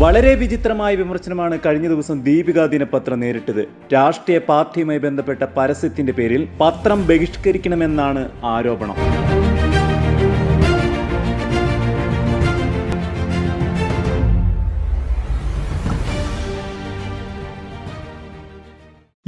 വളരെ വിചിത്രമായ വിമർശനമാണ് കഴിഞ്ഞ ദിവസം ദീപിക ദിനപത്രം നേരിട്ടത്. രാഷ്ട്രീയ പാർട്ടിയുമായി ബന്ധപ്പെട്ട പരസ്യത്തിന്റെ പേരിൽ പത്രം ബഹിഷ്കരിക്കണമെന്നാണ് ആരോപണം.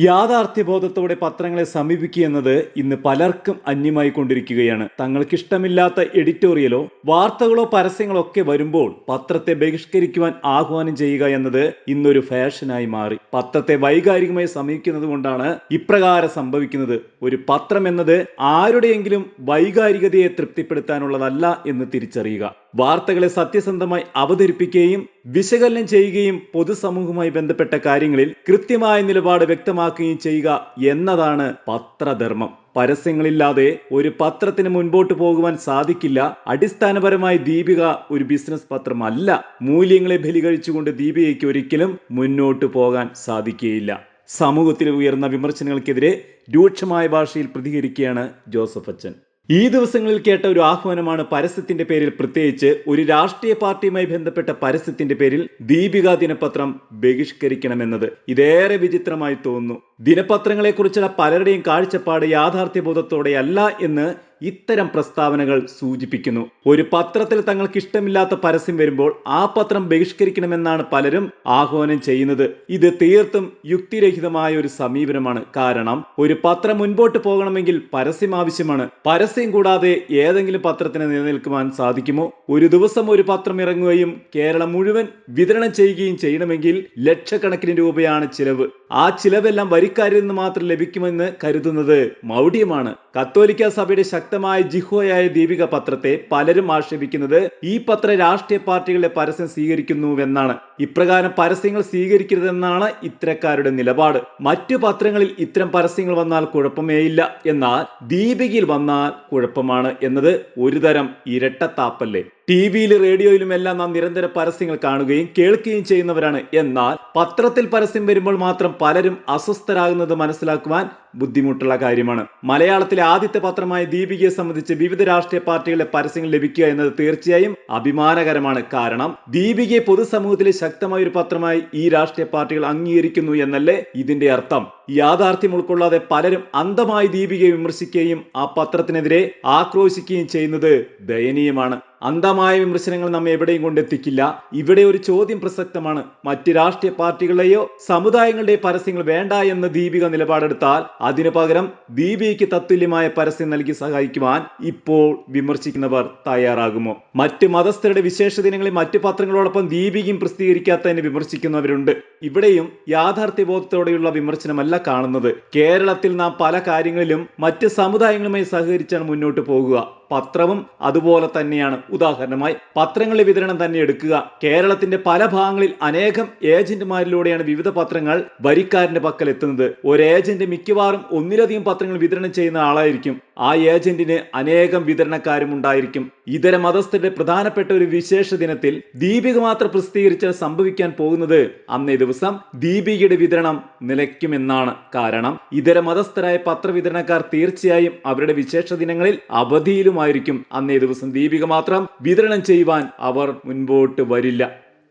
യാഥാർത്ഥ്യബോധത്തോടെ പത്രങ്ങളെ സമീപിക്കുക എന്നത് ഇന്ന് പലർക്കും അന്യമായി കൊണ്ടിരിക്കുകയാണ്. തങ്ങൾക്കിഷ്ടമില്ലാത്ത എഡിറ്റോറിയലോ വാർത്തകളോ പരസ്യങ്ങളോ ഒക്കെ വരുമ്പോൾ പത്രത്തെ ബഹിഷ്കരിക്കുവാൻ ആഹ്വാനം ചെയ്യുക എന്നത് ഇന്നൊരു ഫാഷനായി മാറി. പത്രത്തെ വൈകാരികമായി സമീപിക്കുന്നത് കൊണ്ടാണ് ഇപ്രകാരം സംഭവിക്കുന്നത്. ഒരു പത്രം എന്നത് ആരുടെയെങ്കിലും വൈകാരികതയെ തൃപ്തിപ്പെടുത്താനുള്ളതല്ല എന്ന് തിരിച്ചറിയുക. വാർത്തകളെ സത്യസന്ധമായി അവതരിപ്പിക്കുകയും വിശകലനം ചെയ്യുകയും പൊതുസമൂഹവുമായി ബന്ധപ്പെട്ട കാര്യങ്ങളിൽ കൃത്യമായ നിലപാട് വ്യക്തമാക്കുകയും ചെയ്യുക എന്നതാണ് പത്രധർമ്മം. പരസ്യങ്ങളില്ലാതെ ഒരു പത്രത്തിന് മുൻപോട്ട് പോകുവാൻ സാധിക്കില്ല. അടിസ്ഥാനപരമായി ദീപിക ഒരു ബിസിനസ് പത്രമല്ല. മൂല്യങ്ങളെ ബലികഴിച്ചുകൊണ്ട് ദീപികയ്ക്ക് ഒരിക്കലും മുന്നോട്ട് പോകാൻ സാധിക്കുകയില്ല. സമൂഹത്തിൽ ഉയർന്ന വിമർശനങ്ങൾക്കെതിരെ രൂക്ഷമായ ഭാഷയിൽ പ്രതികരിക്കുകയാണ് ജോസഫ് അച്ചൻ ഈ ദിവസങ്ങളിൽ കേട്ട ഒരു ആഹ്വാനമാണ് പരസ്യത്തിന്റെ പേരിൽ പ്രത്യേകിച്ച് ഒരു രാഷ്ട്രീയ പാർട്ടിയുമായി ബന്ധപ്പെട്ട പരസ്യത്തിന്റെ പേരിൽ ദീപിക ദിനപത്രം ബഹിഷ്കരിക്കണമെന്നത്. ഇതേറെ വിചിത്രമായി തോന്നുന്നു. ദിനപത്രങ്ങളെക്കുറിച്ചുള്ള പലരുടെയും കാഴ്ചപ്പാട് യാഥാർത്ഥ്യബോധത്തോടെയല്ല എന്ന് ഇത്തരം പ്രസ്താവനകൾ സൂചിപ്പിക്കുന്നു. ഒരു പത്രത്തിൽ തങ്ങൾക്ക് ഇഷ്ടമില്ലാത്ത പരസ്യം വരുമ്പോൾ ആ പത്രം ബഹിഷ്കരിക്കണമെന്നാണ് പലരും ആഹ്വാനം ചെയ്യുന്നത്. ഇത് തീർത്തും യുക്തിരഹിതമായ ഒരു സമീപനമാണ്. കാരണം ഒരു പത്രം മുൻപോട്ട് പോകണമെങ്കിൽ പരസ്യം ആവശ്യമാണ്. പരസ്യം കൂടാതെ ഏതെങ്കിലും പത്രത്തിന് നിലനിൽക്കുവാൻ സാധിക്കുമോ? ഒരു ദിവസം ഒരു പത്രം ഇറങ്ങുകയും കേരളം മുഴുവൻ വിതരണം ചെയ്യുകയും ചെയ്യണമെങ്കിൽ ലക്ഷക്കണക്കിന് രൂപയാണ് ചിലവ്. ആ ചിലവെല്ലാം വരിക്കാരിൽ നിന്ന് മാത്രം ലഭിക്കുമെന്ന് കരുതുന്നത് മൗഢ്യമാണ്. കത്തോലിക്ക സഭയുടെ ശക്തമായ ജിഹോയായ ദീപിക പത്രത്തെ പലരും ആക്ഷേപിക്കുന്നത് ഈ പത്ര രാഷ്ട്രീയ പാർട്ടികളുടെ പരസ്യം സ്വീകരിക്കുന്നുവെന്നാണ്. ഇപ്രകാരം പരസ്യങ്ങൾ സ്വീകരിക്കരുതെന്നാണ് ഇത്തരക്കാരുടെ നിലപാട്. മറ്റു പത്രങ്ങളിൽ ഇത്തരം പരസ്യങ്ങൾ വന്നാൽ കുഴപ്പമേയില്ല. എന്നാൽ ദീപികയിൽ വന്നാൽ കുഴപ്പമാണ് എന്നത് ഒരുതരം ഇരട്ടത്താപ്പല്ലേ. ടി വിയിൽ റേഡിയോയിലും എല്ലാം നാം നിരന്തര പരസ്യങ്ങൾ കാണുകയും കേൾക്കുകയും ചെയ്യുന്നവരാണ്. എന്നാൽ പത്രത്തിൽ പരസ്യം വരുമ്പോൾ മാത്രം പലരും അസ്വസ്ഥരാകുന്നത് മനസ്സിലാക്കുവാൻ ബുദ്ധിമുട്ടുള്ള കാര്യമാണ്. മലയാളത്തിലെ ആദ്യത്തെ പത്രമായ ദീപികയെ സംബന്ധിച്ച് വിവിധ രാഷ്ട്രീയ പാർട്ടികളുടെ പരസ്യങ്ങൾ ലഭിക്കുക എന്നത് തീർച്ചയായും അഭിമാനകരമാണ്. കാരണം ദീപികയെ പൊതുസമൂഹത്തിലെ ശക്തമായ ഒരു പത്രമായി ഈ രാഷ്ട്രീയ പാർട്ടികൾ അംഗീകരിക്കുന്നു എന്നല്ലേ ഇതിന്റെ അർത്ഥം. യാഥാർത്ഥ്യം ഉൾക്കൊള്ളാതെ പലരും അന്ധമായി ദീപികയെ വിമർശിക്കുകയും ആ പത്രത്തിനെതിരെ ആക്രോശിക്കുകയും ചെയ്യുന്നത് ദയനീയമാണ്. അന്ധമായ വിമർശനങ്ങൾ നമ്മെ എവിടെയും കൊണ്ടെത്തിക്കില്ല. ഇവിടെ ഒരു ചോദ്യം പ്രസക്തമാണ്. മറ്റ് രാഷ്ട്രീയ പാർട്ടികളെയോ സമുദായങ്ങളുടെയോ പരസ്യങ്ങൾ വേണ്ട എന്ന് ദീപിക നിലപാടെടുത്താൽ അതിനു പകരം ദീപികയ്ക്ക് തത്തുല്യമായ പരസ്യം നൽകി സഹായിക്കുവാൻ ഇപ്പോൾ വിമർശിക്കുന്നവർ തയ്യാറാകുമോ? മറ്റ് മതസ്ഥരുടെ വിശേഷ ദിനങ്ങളിൽ മറ്റ് പത്രങ്ങളോടൊപ്പം ദീപികയും പ്രസിദ്ധീകരിക്കാത്തതിന് വിമർശിക്കുന്നവരുണ്ട്. ഇവിടെയും യാഥാർത്ഥ്യബോധത്തോടെയുള്ള വിമർശനമല്ല കാണുന്നത്. കേരളത്തിൽ നാം പല കാര്യങ്ങളിലും മറ്റ് സമുദായങ്ങളുമായി സഹകരിച്ചാണ് മുന്നോട്ട് പോകുക. പത്രവും അതുപോലെ തന്നെയാണ്. ഉദാഹരണമായി പത്രങ്ങളുടെ വിതരണം തന്നെ എടുക്കുക. കേരളത്തിന്റെ പല ഭാഗങ്ങളിൽ അനേകം ഏജന്റുമാരിലൂടെയാണ് വിവിധ പത്രങ്ങൾ വരിക്കാരന്റെ പക്കൽ എത്തുന്നത്. ഒരു ഏജന്റ് മിക്കവാറും ഒന്നിലധികം പത്രങ്ങൾ വിതരണം ചെയ്യുന്ന ആളായിരിക്കും. ആ ഏജന്റിന് അനേകം വിതരണക്കാരും ഉണ്ടായിരിക്കും. ഇതര മതസ്ഥരുടെ പ്രധാനപ്പെട്ട ഒരു വിശേഷ ദിനത്തിൽ ദീപിക മാത്രം പ്രസിദ്ധീകരിച്ചാൽ സംഭവിക്കാൻ പോകുന്നത് അന്നേ ദിവസം ദീപികയുടെ വിതരണം നിലയ്ക്കുമെന്നാണ് കാരണം. ഇതര മതസ്ഥരായ പത്രവിതരണക്കാർ തീർച്ചയായും അവരുടെ വിശേഷ ദിനങ്ങളിൽ അവധിയിലുമായിരിക്കും അന്നേ ദിവസം ദീപിക മാത്രം വിതരണം ചെയ്യുവാൻ അവർ മുൻപോട്ട് വരില്ല.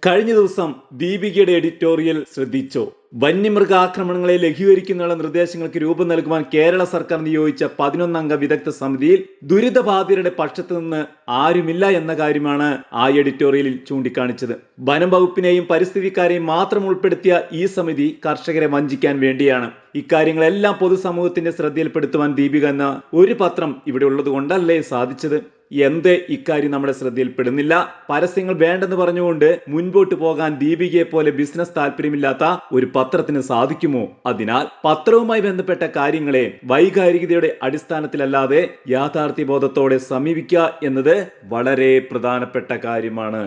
കഴിഞ്ഞ ദിവസം ദീപികയുടെ എഡിറ്റോറിയൽ ശ്രദ്ധിച്ചോ. വന്യമൃഗാക്രമണങ്ങളെ ലഘൂകരിക്കുന്നതിനുള്ള നിർദ്ദേശങ്ങൾക്ക് രൂപം നൽകുവാൻ കേരള സർക്കാർ നിയോഗിച്ച പതിനൊന്നംഗ വിദഗ്ധ സമിതിയിൽ ദുരിതബാധിതരുടെ പക്ഷത്തു നിന്ന് ആരുമില്ല എന്ന കാര്യമാണ് ആ എഡിറ്റോറിയലിൽ ചൂണ്ടിക്കാണിച്ചത്. വനം വകുപ്പിനെയും പരിസ്ഥിതിക്കാരെയും മാത്രം ഉൾപ്പെടുത്തിയ ഈ സമിതി കർഷകരെ വഞ്ചിക്കാൻ വേണ്ടിയാണ്. ഇക്കാര്യങ്ങളെല്ലാം പൊതുസമൂഹത്തിന്റെ ശ്രദ്ധയിൽപ്പെടുത്തുവാൻ ദീപിക എന്ന ഒരു പത്രം ഇവിടെ ഉള്ളത് കൊണ്ടല്ലേ സാധിച്ചത്? എന്ത് ഇക്കാര്യം നമ്മുടെ ശ്രദ്ധയിൽപ്പെടുന്നില്ല? പരസ്യങ്ങൾ വേണ്ടെന്ന് പറഞ്ഞുകൊണ്ട് മുൻപോട്ട് പോകാൻ ദീപികയെ പോലെ ബിസിനസ് താല്പര്യമില്ലാത്ത ഒരു പത്രത്തിന് സാധിക്കുമോ? അതിനാൽ പത്രവുമായി ബന്ധപ്പെട്ട കാര്യങ്ങളെ വൈകാരികതയുടെ അടിസ്ഥാനത്തിലല്ലാതെ യാഥാർത്ഥ്യബോധത്തോടെ സമീപിക്കുക എന്നത് വളരെ പ്രധാനപ്പെട്ട കാര്യമാണ്.